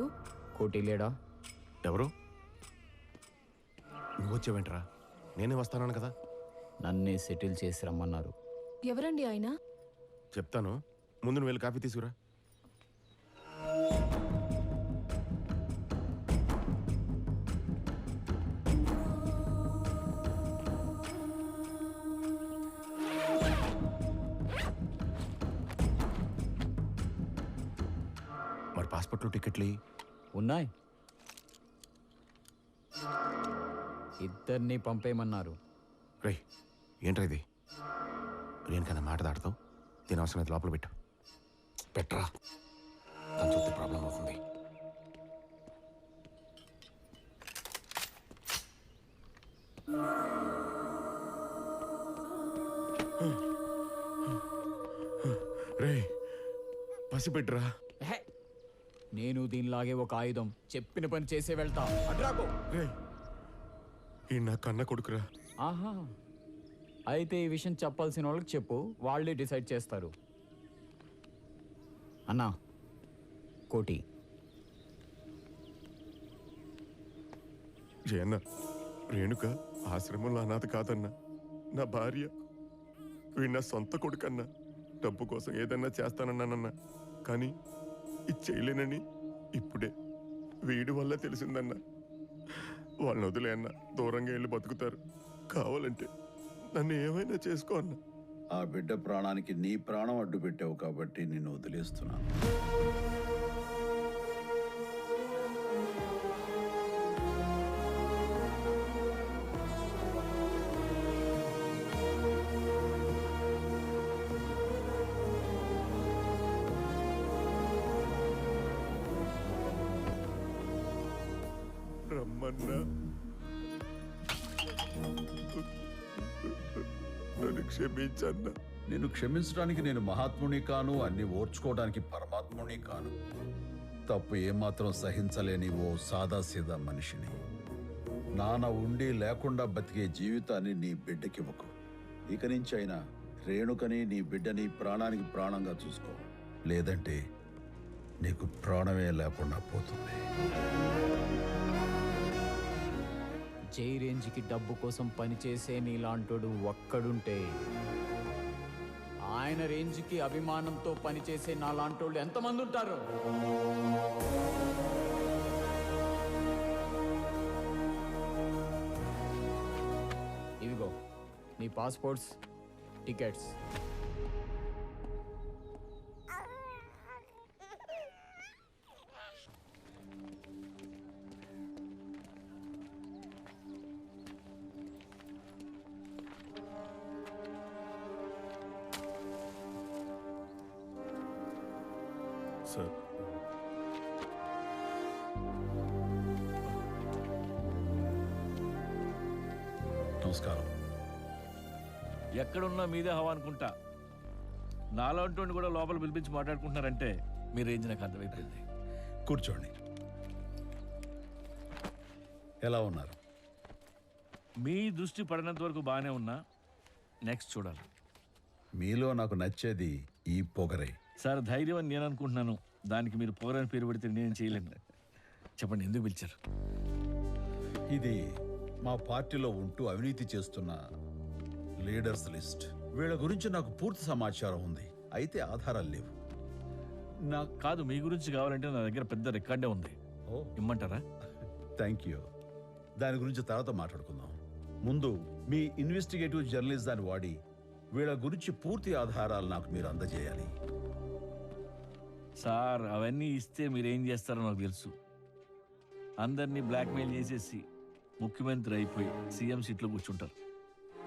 మీరు కోటి లేడా ఎవరు? నువ్వు వచ్చావేంట్రా నేనే వస్తానాను కదా. నన్నే సెటిల్ చేసి రమ్మన్నారు. ఎవరండి ఆయన? చెప్తాను. ముందు నువ్వు వెళ్ళి కాఫీ తీసుకురా. మరి పాస్పోర్ట్లో టికెట్లు. ఉన్నాయి. ఇద్దరిని పంపేయమన్నారు. రేయ్ ఏంట్రా ఇది? దేనికన్నా మాట దాడతావు దీని అవసరం అయితే లోపల పెట్టు. పెట్టరా. దాని చూస్తే ప్రాబ్లం అవుతుంది. రే పసిపెట్టురా. నేను దీనిలాగే ఒక ఆయుధం. చెప్పిన పని చేసే వెళ్తా. అడ్రాకో. ఈ నా కన్న కొడుకురా. ఆహా. అయితే ఈ విషయం చెప్పాల్సిన వాళ్ళకి చెప్పు. వాళ్ళే డిసైడ్ చేస్తారు. అన్నా కోటి. జయన్న రేణుక ఆశ్రమంలో అనాథ కాదన్నా. నా భార్య వీడు నా సొంత కొడుకన్నా. డబ్బు కోసం ఏదన్నా చేస్తానన్నానన్నా. కానీ ఇది చేయలేనని ఇప్పుడే వీడి వల్ల తెలిసిందన్నా. వాళ్ళని వదిలే అన్న. దూరంగా వెళ్ళి బతుకుతారు. కావాలంటే నన్ను ఏమైనా చేసుకో అన్న. ఆ బిడ్డ ప్రాణానికి నీ ప్రాణం అడ్డు పెట్టావు కాబట్టి నిన్ను వదిలేస్తున్నాను. మన్నా నన్ను క్షమించన్నా. నిన్ను క్షమించడానికి నేను మహాత్ముని కాను అన్ని ఓర్చుకోవడానికి పరమాత్ముని కాను. తప్పు ఏమాత్రం సహించలేని ఓ సాదాసీదా మనిషిని. నాన్న ఉండి లేకుండా బతికే జీవితాన్ని నీ బిడ్డకివ్వకు ఇక నుంచి అయినా రేణుకని నీ బిడ్డని ప్రాణానికి ప్రాణంగా చూసుకో. లేదంటే నీకు ప్రాణమే లేకుండా పోతుంది. జై రేంజ్కి డబ్బు కోసం పనిచేసే నీలాంటోడు ఒక్కడుంటే ఆయన రేంజ్కి అభిమానంతో పనిచేసే నాలాంటోళ్ళు ఎంతమంది ఉంటారు ఇవిగో నీ పాస్పోర్ట్స్ టికెట్స్. సార్ నమస్కారం. ఎక్కడున్నా మీదే హవా అనుకుంటా. నాలాంటి కూడా లోపల పిలిపించి మాట్లాడుకుంటున్నారంటే మీ రేంజ్ నాకు అర్థమైపోయింది. కూర్చోండి. ఎలా ఉన్నారు? మీ దృష్టి పడినంత వరకు బాగానే ఉన్నా నెక్స్ట్ చూడాలి. మీలో నాకు నచ్చేది ఈ పొగరే. సార్ ధైర్యం అని నేను అనుకుంటున్నాను. దానికి మీరు పోరని పేరు పెడితే నేను చేయలేను. చెప్పండి ఎందుకు పిలిచారు? ఇది మా పార్టీలో ఉంటూ అవినీతి చేస్తున్న లీడర్స్ లిస్ట్. వీళ్ళ గురించి నాకు పూర్తి సమాచారం ఉంది. అయితే ఆధారాలు లేవు. నాకు కాదు మీ గురించి కావాలంటే నా దగ్గర పెద్ద రికార్డే ఉంది. ఓ. ఇమ్మంటారా? Thank you. దాని గురించి తర్వాత మాట్లాడుకుందాం. ముందు మీ ఇన్వెస్టిగేటివ్ జర్నలిజాన్ని వాడి వీళ్ళ గురించి పూర్తి ఆధారాలు నాకు మీరు అందజేయాలి. సార్ అవన్నీ ఇస్తే మీరేం చేస్తారో నాకు తెలుసు. అందరినీ బ్లాక్మెయిల్ చేసేసి ముఖ్యమంత్రి అయిపోయి సీఎం సీట్లో కూర్చుంటారు.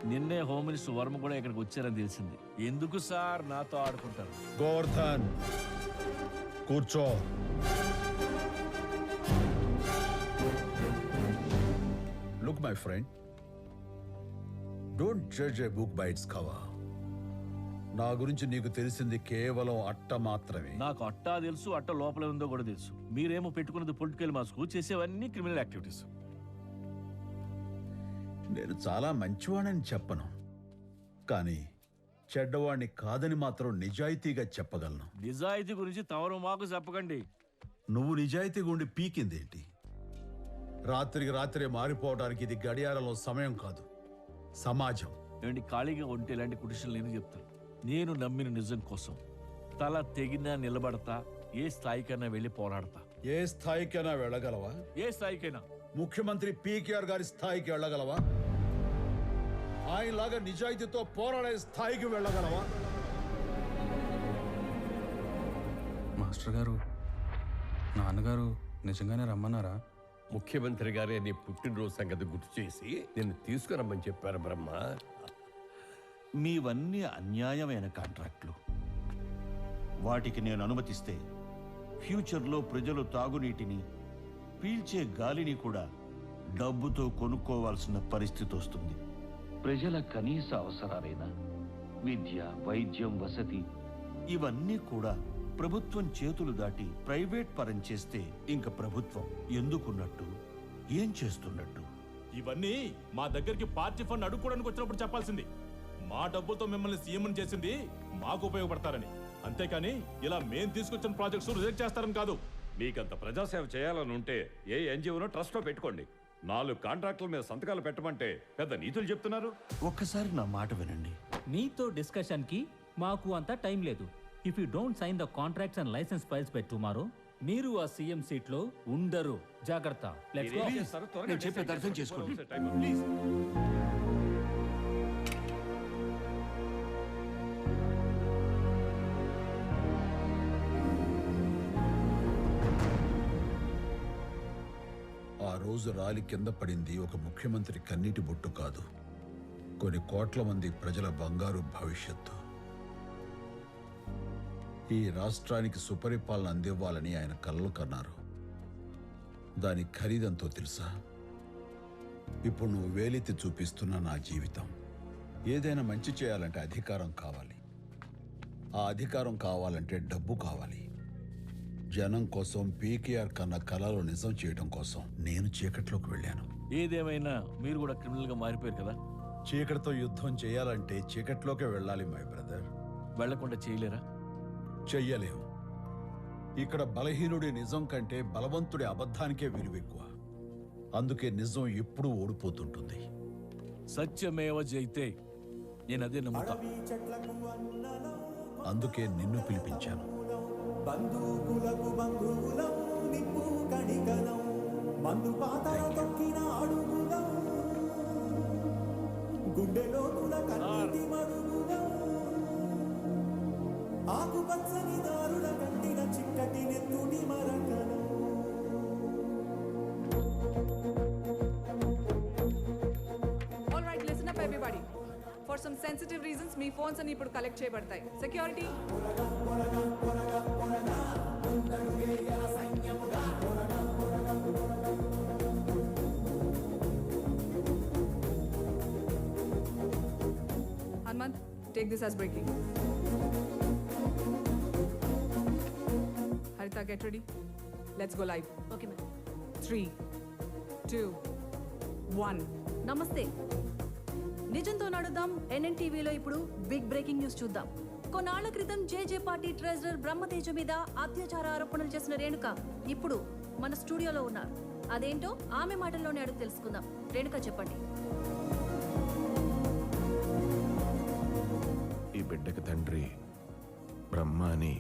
నిన్నే హోమ్ మినిస్టర్ వర్మ కూడా ఇక్కడికి వచ్చారని తెలిసింది. ఎందుకు సార్ నాతో ఆడుకుంటారు? గోవర్ధన్ కూర్చో. Look my friend don't judge a book by its cover నా గురించి నీకు తెలిసింది కేవలం అట్ట మాత్రమే. నాకు అట్టా తెలుసు అట్ట లోపల ఉందో కూడా తెలుసు. మీరేమో పెట్టుకున్నది పొలిటికల్ మాస్కు చేసేవన్నీ క్రిమినల్ యాక్టివిటీస్. నేను చాలా మంచివాడని చెప్పను. కానీ చెడ్డవాణ్ణి కాదని మాత్రం నిజాయితీగా చెప్పగలను. నిజాయితీ గురించి తవరు మాకు చెప్పకండి. నువ్వు నిజాయితీగా ఉండి పీకిందేంటి? రాత్రికి రాత్రే మారిపోవడానికి ఇది గడియారంలో సమయం కాదు. సమాజం. ఏమండి ఖాళీగా ఉంటే ఇలాంటి కుడిషన్లు నేను చెప్తాను నేను నమ్మిన నిజం కోసం తల తెగినా నిలబడతా ఏ స్థాయికైనా వెళ్ళి పోరాడతా. ఏ స్థాయికైనా వెళ్ళగలవా? ఏ స్థాయికైనా. ముఖ్యమంత్రి పీకేఆర్ గారి స్థాయికి వెళ్ళగలవా? ఆయనలాగా నిజాయితీతో పోరాడే స్థాయికి వెళ్ళగలవా? మాస్టర్ గారు నాన్నగారు నిజంగానే రమ్మన్నారా? ముఖ్యమంత్రి గారే నీ పుట్టినరోజు సంగతి గుర్తు చేసి నిన్ను తీసుకురమ్మని చెప్పారు బ్రహ్మ. మీవన్నీ అన్యాయమైన కాంట్రాక్ట్లు. వాటికి నేను అనుమతిస్తే ఫ్యూచర్లో ప్రజలు తాగునీటిని పీల్చే గాలిని కూడా డబ్బుతో కొనుక్కోవాల్సిన పరిస్థితి వస్తుంది. ప్రజల కనీస అవసరాలైన? విద్య వైద్యం వసతి. ఇవన్నీ కూడా ప్రభుత్వం చేతులు దాటి ప్రైవేట్ పరం చేస్తే ఇంక ప్రభుత్వం ఎందుకున్నట్టు? ఏం చేస్తున్నట్టు? ఇవన్నీ మా దగ్గరికి పార్టీ ఫండ్ అడుక్కోవడానికి వచ్చినప్పుడు చెప్పాల్సింది. మా డబ్బుతో మిమ్మల్ని సీఎం చేసింది మాకు ఉపయోగపడతారని. అంతేకాని ఇలా మేం తీసుకొచ్చిన ప్రాజెక్ట్స్ రిజెక్ట్ చేస్తారని కాదు. మీకంత ప్రజాసేవ చేయాలని ఉంటే ఏ ఎన్జిఓనో ట్రస్ట్లో పెట్టుకోండి. నాలుగు కాంట్రాక్టుల మీద సంతకాలు పెట్టమంటే పెద్ద నీతులు చెప్తున్నారు. ఒక్కసారి నా మాట వినండి. మీతో డిస్కషన్కి మాకు అంత టైం లేదు. If you don't sign the contracts and license files by tomorrow మీరు ఆ సీఎం సీట్లో ఉండరు. జాగ్రత్త. లెట్స్ గో decide అర్థం చేసుకోండి. ప్లీజ్. రోజు రాలి కింద పడింది ఒక ముఖ్యమంత్రి కన్నీటి బొట్టు కాదు. కొన్ని కోట్ల మంది ప్రజల బంగారు భవిష్యత్తు. ఈ రాష్ట్రానికి సుపరిపాలన అందివ్వాలని ఆయన కలలు కన్నారు. దాని ఖరీదంతో తెలుసా? ఇప్పుడు నువ్వు వేలెత్తి చూపిస్తున్న నా జీవితం. ఏదైనా మంచి చేయాలంటే అధికారం కావాలి. ఆ అధికారం కావాలంటే డబ్బు కావాలి. జనం కోసం పీకేఆర్ కన్న కళలు నిజం చేయడం కోసం నేను చీకట్లోకి వెళ్ళాను. ఏదేమైనా మీరు కూడా క్రిమినల్గా మారిపోయారు కదా? చీకటితో యుద్ధం చేయాలంటే చీకట్లోకే వెళ్ళాలి మై బ్రదర్. వెళ్ళకుండా చేయలేరా? చెయ్యలేం ఇక్కడ బలహీనుడి నిజం కంటే బలవంతుడి అబద్ధానికే విలువ ఎక్కువ అందుకే నిజం ఎప్పుడూ ఓడిపోతుంటుంది. సత్యమేవ జైతే నేను అదే నమ్ముతా అందుకే నిన్ను పిలిపించాను. బంధువులకు బంధువులం నిప్పు కణికలం మందు పాతల తొక్కిన అడుగులం. గుండెలోతుల కన్నీటి మడుగులం. ఆకుపచ్చని దారుల కంటిన చిక్కటి నెత్తుటి మరకలం. Everybody for some sensitive reasons me phones అన్ని ఇప్పుడు కలెక్ట్ చేయబడతాయి. Security Hanumanth take this as breaking. Haritha get ready let's go live okay madam three two one నమస్తే నిజంతో నడుద్దాం. ఎన్ఎన్టీవీలో ఇప్పుడు బిగ్ బ్రేకింగ్ న్యూస్ చూద్దాం. కొన్నాళ్ళ క్రితం జేజే పార్టీ ట్రెజరర్ బ్రహ్మతేజ మీద అత్యాచార ఆరోపణలు చేసిన రేణుక ఇప్పుడు మన స్టూడియోలో ఉన్నారు. అదేంటో ఆమె మాటల్లోనే అడుగు తెలుసుకుందాం. రేణుక చెప్పండి. ఈ బిడ్డకి తండ్రి బ్రహ్మ అని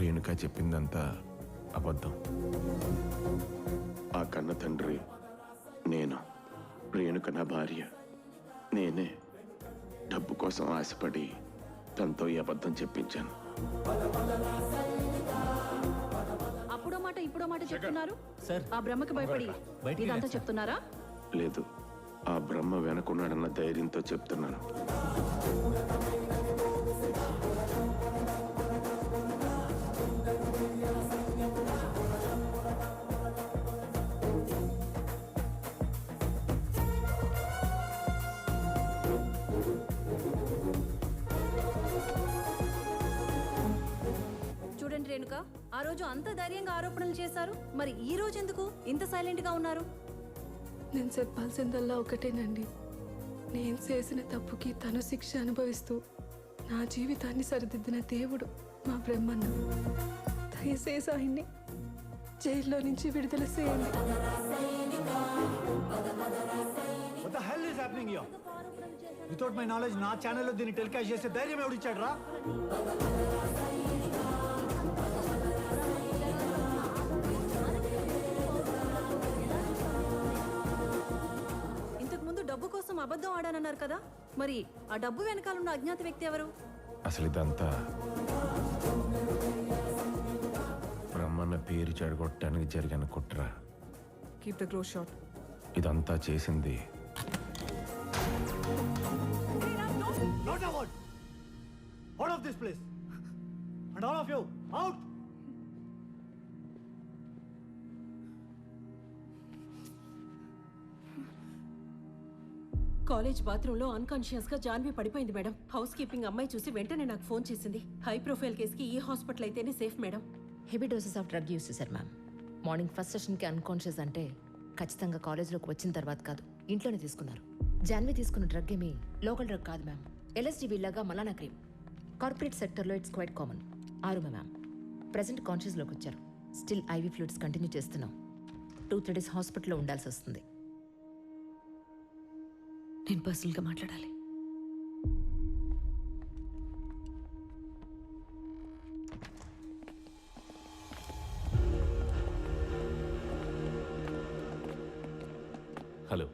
రేణుక చెప్పిందంతా అబద్ధం. ఆ కన్న తండ్రి నేను రేణుక నా భార్య. నేనే డబ్బు కోసం ఆశపడి తనతో ఈ అబద్ధం చెప్పించాను. అప్పుడో మాట ఇప్పుడో మాట చెప్తున్నారు? సార్. ఆ బ్రహ్మకి భయపడి ఇదంతా. చెప్తున్నారా? లేదు ఆ బ్రహ్మ వెనకున్నాడన్న ధైర్యంతో చెప్తున్నాను. రోజు అంత ధైర్యంగా ఆరోపణలు చేశారు? మరి ఈ రోజు ఎందుకు? ఇంత సైలెంట్గా ఉన్నారు? నేను చెప్పాల్సిందల్లా ఒకటేనండి. నేను చేసిన తప్పుకి తను శిక్ష అనుభవిస్తూ నా జీవితాన్ని సరిదిద్దిన దేవుడు మా బ్రహ్మన్న. దయచేసి ఆయన్ని జైల్లో నుంచి విడుదల చేయండి. What the hell is happening here? Without my knowledge నా ఛానల్లో దీన్ని టెలికాస్ట్ చేసే ధైర్యం ఎవడిచ్చాడు రా డబ్బు కోసం అబద్ధం ఆడానన్నారు కదా మరి ఆ డబ్బు వెనకాలన్న అజ్ఞాత వ్యక్తి ఎవరు అసలు ఇదంతా బ్రహ్మన్న పేరు చెడగొట్టడానికి జరిగిన కుట్ర కీప్ ద గ్రో షార్ట్ ఇదంతా చేసింది Not a word. Out of this place. And all of you, out. College బాత్రూంలో అన్కాన్షియస్గా జాన్వి పడిపోయింది మేడం. హౌస్ కీపింగ్ అమ్మాయి చూసి వెంటనే నాకు ఫోన్ చేసింది. హై ప్రొఫైల్ కేసుకి ఈ హాస్పిటల్ అయితేనే safe madam. Heavy doses of drug use చేశారు మ్యామ్ మార్నింగ్ ఫస్ట్ సెషన్కి అన్కాన్షియస్ అంటే ఖచ్చితంగా కాలేజ్లోకి వచ్చిన తర్వాత కాదు ఇంట్లోనే తీసుకున్నారు. జాన్వి తీసుకున్న డ్రగ్ ఏమి లోకల్ డ్రగ్ కాదు మ్యామ్ ఎల్ఎస్డి వీళ్ళగా మలానా క్రీమ్ కార్పొరేట్ సెక్టర్లో ఇట్స్ క్వైట్ కామన్ ఆరుమ మ్యామ్ ప్రజెంట్ కాన్షియస్లోకి వచ్చారు. స్టిల్ ఐవీ ఫ్లూయిడ్స్ కంటిన్యూ చేస్తున్నాం. టూ త్రీ డేస్ హాస్పిటల్లో ఉండాల్సి వస్తుంది. నేను పర్సనల్గా మాట్లాడాలి. హలో.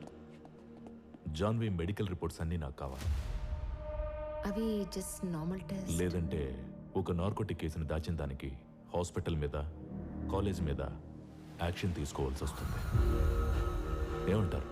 జాన్వి మెడికల్ రిపోర్ట్స్ అన్నీ నాకు కావాలి. అవి జస్ట్ నార్మల్ టెస్ట్. లేదంటే ఒక నార్కోటిక్ కేసుని దాచిన దానికి హాస్పిటల్ మీద కాలేజ్ మీద యాక్షన్ తీసుకోవాల్సి వస్తుంది. ఏమంటారు?